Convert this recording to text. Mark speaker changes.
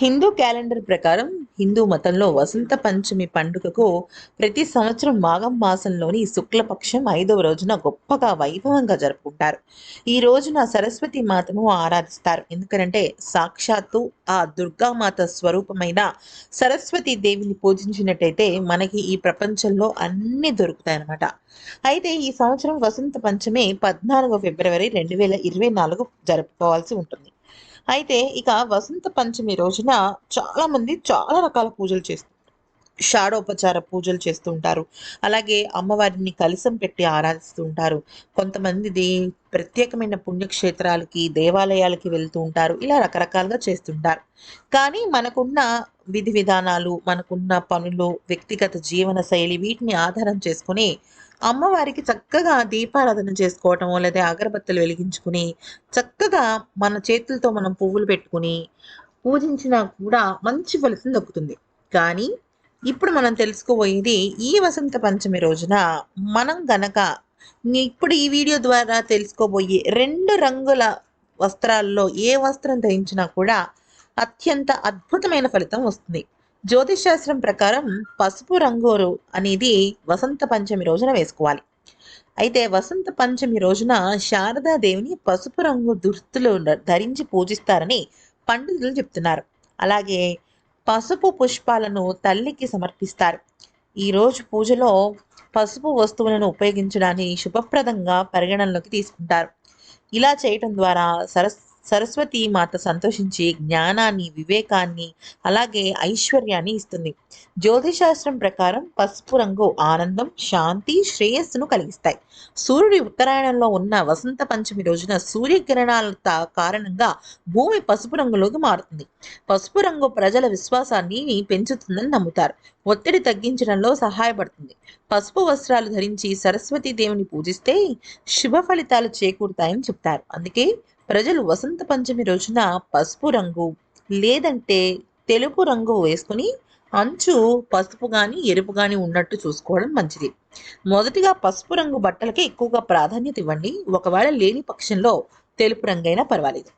Speaker 1: Hindu calendar ప్రకారం హిందూ మతంలో వసంత పంచమి పండుగకు ప్రతి సంవత్సరం మాఘం మాసంలోని శుక్లపక్షం ఐదవ రోజున గొప్పగా వైభవంగా జరుపుకుంటారు. ఈ రోజున సరస్వతి మాతను ఆరాధిస్తారు. ఎందుకంటే సాక్షాత్తు ఆ దుర్గామాత స్వరూపమైన సరస్వతి దేవిని పూజించినట్టయితే మనకి ఈ ప్రపంచంలో అన్ని దొరుకుతాయన్నమాట. అయితే ఈ సంవత్సరం వసంత పంచమి పద్నాలుగో ఫిబ్రవరి రెండు వేల ఇరవై నాలుగు జరుపుకోవాల్సి ఉంటుంది. అయితే ఇక వసంత పంచమి రోజున చాలామంది చాలా రకాల పూజలు చేస్తారు షాడోపచార పూజలు చేస్తుంటారు అలాగే అమ్మవారిని కలిసం పెట్టి ఆరాధిస్తుంటారు కొంతమంది ప్రత్యేకమైన పుణ్యక్షేత్రాలకి దేవాలయాలకి వెళ్తూ ఉంటారు. ఇలా రకరకాలుగా చేస్తుంటారు. కానీ మనకున్న విధి విధానాలు మనకున్న పనులు వ్యక్తిగత జీవన శైలి వీటిని ఆధారం చేసుకుని అమ్మవారికి చక్కగా దీపారాధన చేసుకోవటము లేదా అగరబత్తులు వెలిగించుకుని చక్కగా మన చేతులతో మనం పువ్వులు పెట్టుకుని పూజించినా కూడా మంచి ఫలితం దక్కుతుంది. కానీ ఇప్పుడు మనం తెలుసుకోబోయేది ఈ వసంత పంచమి రోజున మనం గనక ఇప్పుడు ఈ వీడియో ద్వారా తెలుసుకోబోయే రెండు రంగుల వస్త్రాల్లో ఏ వస్త్రం ధరించినా కూడా అత్యంత అద్భుతమైన ఫలితం వస్తుంది. శాస్త్రం ప్రకారం పసుపు రంగోరు అనేది వసంత పంచమి రోజున వేసుకోవాలి. అయితే వసంత పంచమి రోజున శారదాదేవిని పసుపు రంగు దుస్తులు ధరించి పూజిస్తారని పండితులు చెప్తున్నారు. అలాగే పసుపు పుష్పాలను తల్లికి సమర్పిస్తారు. ఈరోజు పూజలో పసుపు వస్తువులను ఉపయోగించడాన్ని శుభప్రదంగా పరిగణనలోకి తీసుకుంటారు. ఇలా చేయటం ద్వారా సరస్ సరస్వతి మాత సంతోషించి జ్ఞానాన్ని వివేకాన్ని అలాగే ఐశ్వర్యాన్ని ఇస్తుంది. జ్యోతిశాస్త్రం ప్రకారం పసుపు రంగు ఆనందం శాంతి శ్రేయస్సును కలిగిస్తాయి. సూర్యుడి ఉత్తరాయణంలో ఉన్న వసంత పంచమి రోజున సూర్యకిరణాల కారణంగా భూమి పసుపు రంగులోకి మారుతుంది. పసుపు రంగు ప్రజల విశ్వాసాన్ని పెంచుతుందని నమ్ముతారు. ఒత్తిడి తగ్గించడంలో సహాయపడుతుంది. పసుపు వస్త్రాలు ధరించి సరస్వతి దేవుని పూజిస్తే శుభ ఫలితాలు చేకూరుతాయని చెప్తారు. అందుకే ప్రజలు వసంత పంచమి రోజున పసుపు రంగు లేదంటే తెలుపు రంగు వేసుకుని అంచు పసుపు కానీ ఎరుపు కానీ ఉన్నట్టు చూసుకోవడం మంచిది. మొదటిగా పసుపు రంగు బట్టలకే ఎక్కువగా ప్రాధాన్యత ఇవ్వండి. ఒకవేళ లేని పక్షంలో తెలుపు రంగైనా పర్వాలేదు.